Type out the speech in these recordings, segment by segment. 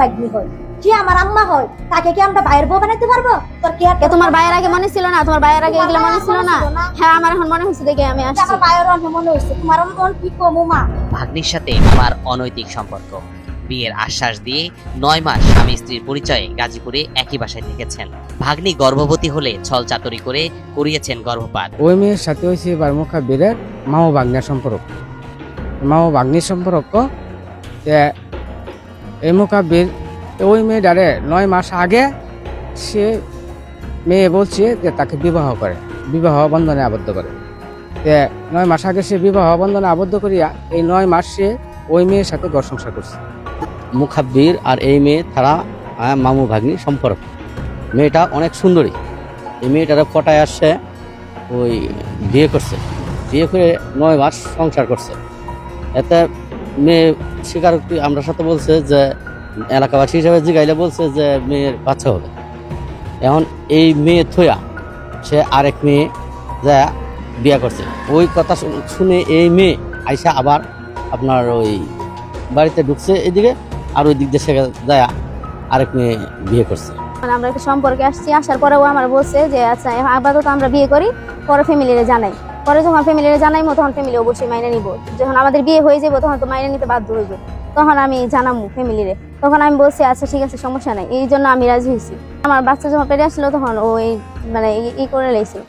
ভাগ্নি হয় যে আমার আম্মা হয় তাকে কি আমরা বাইরের বউ বানাইতে পারব? তোর কি আর তোমার ভাইয়ের আগে মনে ছিল না? তোমার ভাইয়ের আগে এগুলো মনে ছিল না। হ্যাঁ আমার এখন মনে হচ্ছে দেখে আমি আসছি আমার বাইরের অন্য মনে হয়েছে। তোমার মন কি কমু মা? ভাগ্নির সাথে মামার অনৈতিক সম্পর্ক। বিয়ের আশ্বাস দিয়ে নয় মাস স্বামী স্ত্রীর পরিচয়ে গাজীপুরে একই বাসায় থেকেছেন। ভাগ্নি গর্ভবতী হলে ছল চাতুরি করে করিয়েছেন গর্ভপাত। ওই মেয়ের সাথে হয়েছে এবার মুখা বীরের মা ও বাগ্নের সম্পর্ক। মা ও বাগ্নির সম্পর্ক এই মুখাব্বির ওই মেয়েটারে নয় মাস আগে সে মেয়ে বলছে যে তাকে বিবাহ করে, বিবাহ বন্ধনে আবদ্ধ করে। তে নয় মাস আগে সে বিবাহ বন্ধনে আবদ্ধ করিয়া এই নয় মাস সে ওই মেয়ের সাথে ঘর সংসার করছে। মুখাব্বির আর এই মেয়ে তারা মামু ভাগ্নি সম্পর্ক। মেয়েটা অনেক সুন্দরী। এই মেয়েটারা ফটায় আসছে, ওই বিয়ে করছে। বিয়ে করে নয় মাস সংসার করছে। এতে মেয়ে স্বীকারোক্তি আমরা সাথে বলছে যে, এলাকাবাসী হিসাবে জিগাইলে বলছে যে, মেয়ের বাচ্চা হবে। এখন এই মেয়ে থইয়া সে আরেক মেয়ে যা বিয়ে করছে। ওই কথা শুনে এই মেয়ে আইসা আবার আপনার ওই বাড়িতে ঢুকছে এদিকে, আর ওই দিক দিয়ে সে যায় আরেক মেয়ে বিয়ে করছে। মানে আমরা একটা সম্পর্কে আসছি, আসার পরে ও আমার বলছে যে আচ্ছা আপাতত আমরা বিয়ে করি, পরে ফ্যামিলিরে জানাই। পরে যখন ফ্যামিলিরে জানাইমো, তখন ফ্যামিলি অবশ্যই মাইনে নিব। যখন আমাদের বিয়ে হয়ে যাব তখন তো মাইনে নিতে বাধ্য হইব। তখন আমি জানামু ফ্যামিলিরে তখন আমি বলছি আচ্ছা ঠিক আছে, সমস্যা নাই। এই জন্য আমি রাজি হয়েছি। আমার বাচ্চা যখন পেটে আসলো, তখন ও এই মানে ই- করে লেছিল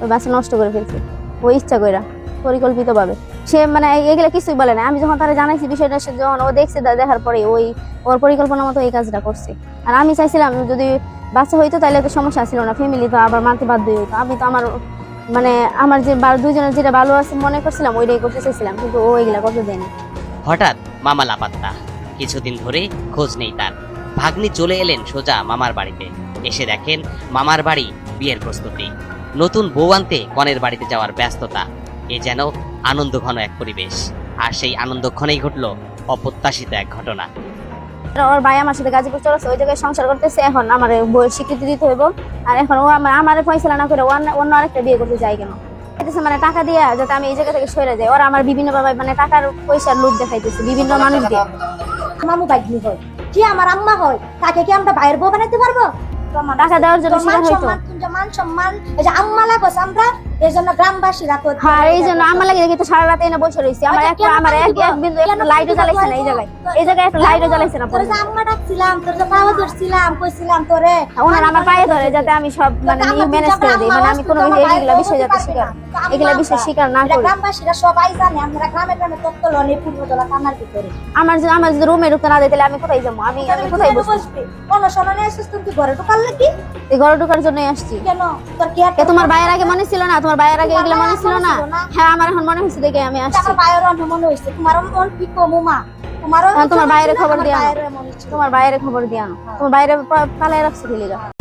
ওই বাচ্চা নষ্ট করে ফেলছে। ও ইচ্ছা কইরা, পরিকল্পিতভাবে। সে মানে এগুলো কিছুই বলে না। আমি যখন তারা জানাইছি বিষয়টা, সে যখন ও দেখছে দেখার পরে ওই, ওর পরিকল্পনা মতো এই কাজটা করছে। আর আমি চাইছিলাম, যদি বাচ্চা হইতো তাহলে তো সমস্যা ছিল না। ফ্যামিলি তো আবার মানতে বাধ্য হইতো। আমি তো আমার মানে আমার যে দুজনের যেটা ভালো আছে মনে করছিলাম, ওইটাই করতে চাইছিলাম, কিন্তু ও এগুলা করতে দেয়নি। হঠাৎ মামা লাপাত্তা, কিছুদিন ধরে খোঁজ নেই তার। ভাগ্নি চলে এলেন সোজা মামার বাড়িতে। এসে দেখেন মামার বাড়ি বিয়ের প্রস্তুতি। নতুন বউ আনতে কনের বাড়িতে যাওয়ার ব্যস্ততা। এ যেন আনন্দ ঘন এক পরিবেশ। আর সেই আনন্দক্ষণেই ঘটল অপ্রত্যাশিত এক ঘটনা। ওর ভাই আমার সাথে গাজীপুর চলেছে ওই জায়গায় সংসার করতেছে এখন আমার বইয়ের স্বীকৃতি দিতে হইব। আর এখন ও আমার আমার ফয়সলা না করে অন্য- আরেকটা বিয়ে করতে চাই কেন? মানে টাকা দিয়ে যাতে আমি এই জায়গা থেকে সরে যাই। ওরা আমার বিভিন্ন ভাবে মানে টাকার পয়সার লোভ দেখাইতেছে বিভিন্ন মানুষ দিয়ে। মামু ভাগ্নি হয়? যে আমার আম্মা হয়? তাকে কি আমরা বাইরের বউ বানাইতে পারব? টাকা দেওয়ার জন্য মান সম্মান মান সম্মান এই যে আম্মা লাগোস আমরা এই জন্য গ্রামবাসীরা করতে হ্যাঁ এই জন্য আমার লাগে দেখি তো সারা রাতে এনে বসে রইছি আমার একটা আমার এক এক বিন্দু একটা লাইটও জ্বালাইছে না এই জায়গায়। এই জায়গায় একটা লাইটও জ্বালাইছে না তোর আম্মা ডাকছিলাম তোর যে পাওয়া ধরছিলাম কইছিলাম তোরে। ওনার আমার পায়ে ধরে যাতে আমি সব মানে ম্যানেজ করে দিই। মানে আমি কোনো এগুলা বিষয় যাতে শিকার এগুলা বিষয় স্বীকার না করি। গ্রামবাসীরা সবাই জানে আমরা গ্রামে গ্রামে তত্ত্ব লনে পূর্বতলা কামার ভিতরে। আমার যদি আমার যদি রুমে ঢুকতে না দিতে আমি কোথায় যাব? আমি আমি কোথায় বসবো? অনশনে এসেছিস তুমি ঘরে ঢুকার লাগি? এই ঘরে ঢোকার জন্যই আসছি। কেন? তোর কি তোমার ভাইয়ের আগে মনে ছিল না? তোমার ভাইয়ের আগে এগুলো মনে ছিল না? হ্যাঁ আমার এখন মনে হচ্ছে দেখে আমি আসছি। অন্য মনে হয়েছে। তোমার মন কি কমু মা? তোমারও হ্যাঁ, তোমার বাইরে খবর দিয়া। তোমার বাইরে খবর দিয়ে তোমার বাইরে পা- পালায় রাখছে